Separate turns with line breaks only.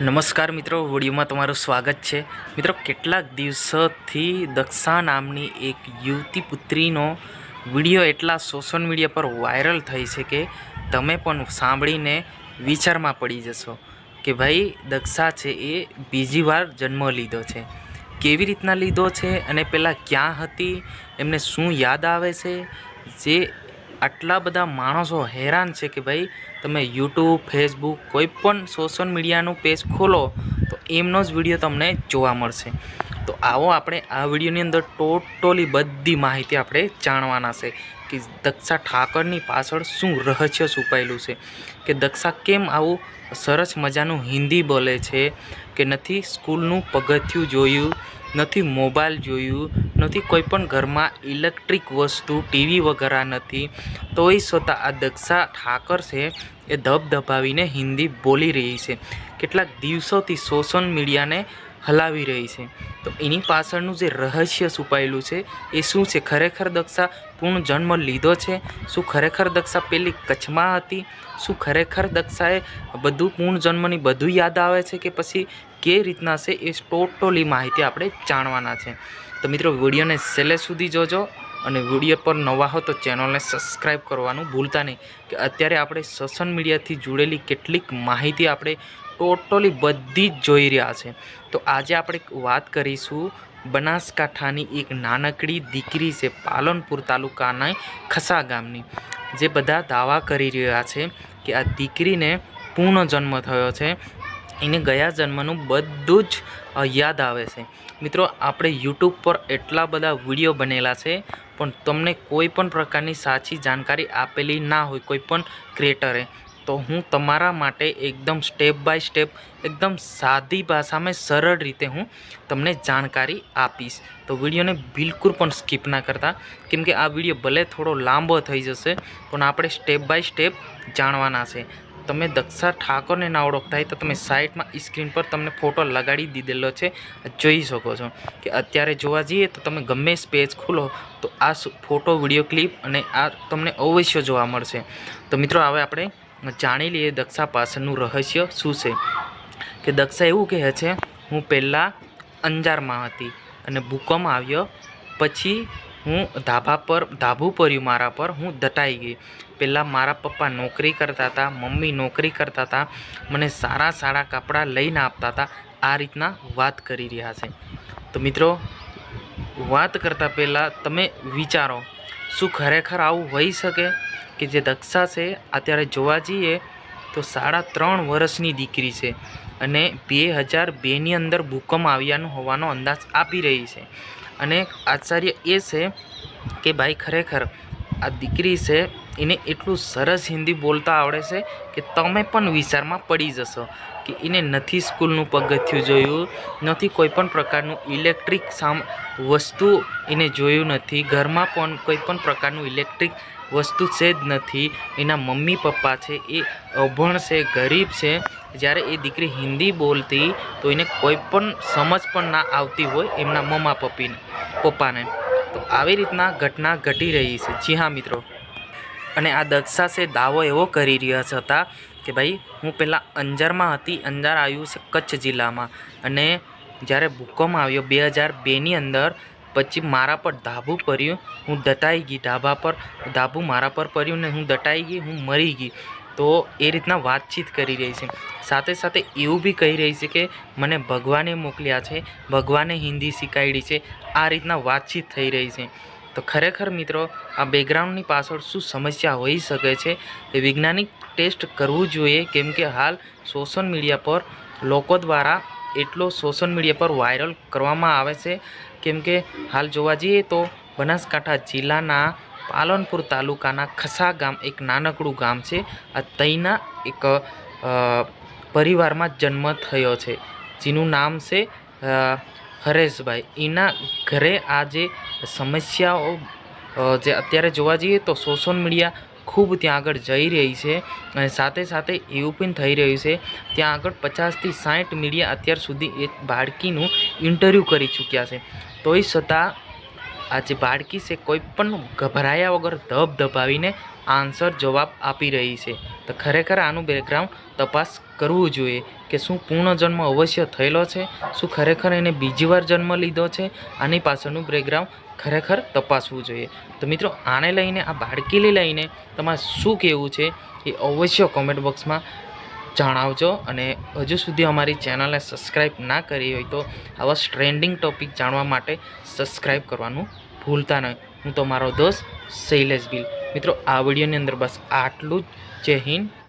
નમસ્કાર મિત્રો વિડીયોમાં તમારું સ્વાગત છે. મિત્રો, કેટલાક દિવસોથી દક્ષા નામની એક યુવતી પુત્રીનો વીડિયો એટલા સોશિયલ મીડિયા પર વાયરલ થઈ છે કે તમે પણ સાંભળીને વિચારમાં પડી જશો કે ભાઈ, દક્ષા છે એ બીજી વાર જન્મ લીધો છે. કેવી રીતના લીધો છે અને પહેલાં ક્યાં હતી? એમને શું યાદ આવે છે? જે આટલા બધા માણસો હેરાન છે કે ભાઈ, તમે યુટ્યુબ ફેસબુક કોઈ પણ સોશિયલ મીડિયાનું પેજ ખોલો, તો એમનો જ વીડિયો તમને જોવા મળશે. તો આવો આપણે આ વિડીયોની અંદર ટોટલી બધી માહિતી આપણે જાણવાના છે કે દક્ષા ઠાકરની પાછળ શું રહસ્ય છુપાયેલું છે, કે દક્ષા કેમ આવું સરસ મજાનું હિન્દી બોલે છે, કે નથી સ્કૂલનું પગથિયું જોયું નથી મોબાઈલ જોયું, નથી કોઈ પણ ઘરમાં ઇલેક્ટ્રિક વસ્તુ, ટીવી વગેરે નથી, તોય છતાં આ દક્ષા ઠાકર છે એ ધબધબાવીને હિન્દી બોલી રહી છે. કેટલાક દિવસોથી સોશિયલ મીડિયાને હલાવી રહી છે. તો એની પાછળનું જે રહસ્ય છુપાયેલું છે, એ શું છે? ખરેખર દક્ષા પૂર્ણ જન્મ લીધો છે? શું ખરેખર દક્ષા પેલી કચ્છમાં હતી? શું ખરેખર દક્ષાએ બધું પૂર્ણ જન્મની બધું યાદ આવે છે કે પછી કે રીતના છે એ ટોટલી માહિતી આપણે જાણવાના છે. તો મિત્રો, વિડીયોને છેલ્લે સુધી જોજો અને વીડિયો પર નવા હો તો ચેનલને સબસ્ક્રાઈબ કરવાનું ભૂલતા નહીં, કે અત્યારે આપણે સોશિયલ મીડિયાથી જોડેલી કેટલીક માહિતી આપણે ટોટલી બધી જ જોઈ રહ્યા છે. તો આજે આપણે વાત કરીશું, બનાસકાંઠાની એક નાનકડી દીકરી છે પાલનપુર તાલુકાના ખસા ગામની, જે બધા દાવા કરી રહ્યા છે કે આ દીકરીને પૂર્ણ જન્મ થયો છે. એને ગયા જન્મનું બધું જ યાદ આવે છે. મિત્રો, આપણે યુટ્યુબ પર એટલા બધા વીડિયો બનેલા છે, પણ તમને કોઈ પણ પ્રકારની સાચી જાણકારી આપેલી ના હોય, કોઈ પણ ક્રિએટરે તો હું તમારા માટે એકદમ સ્ટેપ બાય સ્ટેપ એકદમ સાદી ભાષામાં સરળ રીતે હું તમને જાણકારી આપીશ. તો વિડીયોને બિલકુલ પણ સ્કીપ ના કરતા કેમકે આ વીડિયો ભલે થોડો લાંબો થઈ જશે, પણ આપણે સ્ટેપ બાય સ્ટેપ જાણવાના છે. તમે દક્ષા ઠાકોરને ના ઓળખતા હોય તો તમે સાઈડમાં સ્ક્રીન પર તમને ફોટો લગાડી દીધેલો છે. જોઈ શકો છો કે અત્યારે જોવા જઈએ તો તમે ગમે પેજ ખોલો તો આ ફોટો, વીડિયો ક્લિપ અને આ તમને અવશ્ય જોવા મળશે. તો મિત્રો હવે આપણે જાણી લઈએ દક્ષા પાછળનું રહસ્ય શું છે. કે દક્ષા એવું કહે છે, હું પહેલાં અંજારમાં હતી અને ભૂકંપ આવ્યો, પછી હું ધાબા પર, ધાબુ પડ્યું મારા પર, હું દટાઈ ગઈ. પહેલાં મારા પપ્પા નોકરી કરતા હતા, મમ્મી નોકરી કરતા હતા, મને સારા સારા કપડાં લઈને આપતા હતા. આ રીતના વાત કરી રહ્યા છે. તો મિત્રો, વાત કરતાં પહેલાં તમે વિચારો, શું ખરેખર આવું હોઈ શકે કે જે દક્ષા છે, અત્યારે જોવા જઈએ તો સાડા ત્રણ વર્ષની દીકરી છે. અને બે હજાર બેની અંદર ભૂકંપ આવ્યાનો હોવાનો અંદાજ આપી રહી છે. અને આશ્ચર્ય એ છે કે ભાઈ, ખરેખર આ દીકરી છે, એને એટલું સરસ હિન્દી બોલતા આવડે છે કે તમે પણ વિચારમાં પડી જશો કે એને નથી સ્કૂલનું પગથિયું જોયું, નથી કોઈ પણ પ્રકારનું ઇલેક્ટ્રિક સામ, વસ્તુ એને જોયું નથી, ઘરમાં પણ કોઈપણ પ્રકારનું ઇલેક્ટ્રિક વસ્તુ છે જ નથી. એના મમ્મી પપ્પા છે, એ અભણ છે, ગરીબ છે. જ્યારે એ દીકરી હિન્દી બોલતી, તો એને કોઈ પણ સમજ પણ ના આવતી હોય એમના મમ્મા પપ્પીને, પપ્પાને. તો આવી રીતના ઘટના ઘટી રહી છે. જી હા, મિત્રો. અને આ દક્ષા છે, દાવો એવો કરી રહ્યા હતા કે ભાઈ, હું પહેલાં અંજારમાં હતી, અંજાર આવ્યું છે કચ્છ જિલ્લામાં. અને જ્યારે ભૂકંપ આવ્યો બે હજાર બેની અંદર પછી મારા પર ધાબુ પડ્યું. હું દટાઈ ગઈ. ધાબા પર, ધાબુ મારા પર પડ્યું ને હું દટાઈ ગઈ. હું મરી ગઈ. તો એ રીતના વાતચીત કરી રહી છે. સાથે સાથે એવું બી કહી રહી છે કે મને ભગવાને મોકલ્યા છે. ભગવાને હિન્દી શીખવાડી છે. આ રીતના વાતચીત થઈ રહી છે. તો ખરેખર મિત્રો, આ બેકગ્રાઉન્ડની પાછળ શું સમસ્યા હોઈ શકે છે? એ વૈજ્ઞાનિક ટેસ્ટ કરવું જોઈએ. કેમ કે હાલ સોશિયલ મીડિયા પર લોકો દ્વારા એટલો સોશિયલ મીડિયા પર વાયરલ કરવામાં આવે છે. કેમ કે હાલ જોવા જઈએ તો બનાસકાંઠા જિલ્લાના પાલનપુર તાલુકાના ખસા ગામ એક નાનકડું ગામ છે. આ તઈના એક પરિવારમાં જન્મ થયો છે. જેનું નામ છે હરેશભાઈ. એના ઘરે આ જે સમસ્યાઓ જે અત્યારે જોવા જઈએ તો સોશિયલ મીડિયા ખૂબ ત્યાં આગળ જઈ રહી છે અને સાથે સાથે એવું પણ થઈ રહ્યું છે, ત્યાં આગળ પચાસથી સાઠ મીડિયા અત્યાર સુધી એક બાળકીનું ઇન્ટરવ્યૂ કરી ચૂક્યા છે. તોય છતાં આ જે બાળકી છે કોઈ પણ ગભરાયા વગર ધબ ધબાવીને આન્સર જવાબ આપી રહી છે. તો ખરેખર આનું બેકગ્રાઉન્ડ તપાસ કરવું જોઈએ કે શું પૂર્ણજન્મ અવશ્ય થયેલો છે, શું ખરેખર એને બીજી વાર જન્મ લીધો છે, આની પાછળનું બેકગ્રાઉન્ડ ખરેખર તપાસવું જોઈએ. તો મિત્રો, આને લઈને, આ બાળકીને લઈને તમારે શું કહેવું છે એ અવશ્ય કોમેન્ટ બોક્સમાં જણાવજો અને હજુ સુધી અમારી ચેનલને સબસ્ક્રાઈબ ના કરી હોય તો આવા ટ્રેન્ડિંગ ટોપિક જાણવા માટે સબસ્ક્રાઈબ કરવાનું ભૂલતા નહીં. હું તમારો દોસ્ત શૈલેષ ગિલ. મિત્રો, આ વિડીયોની અંદર બસ આટલું જ. જય હિન્દ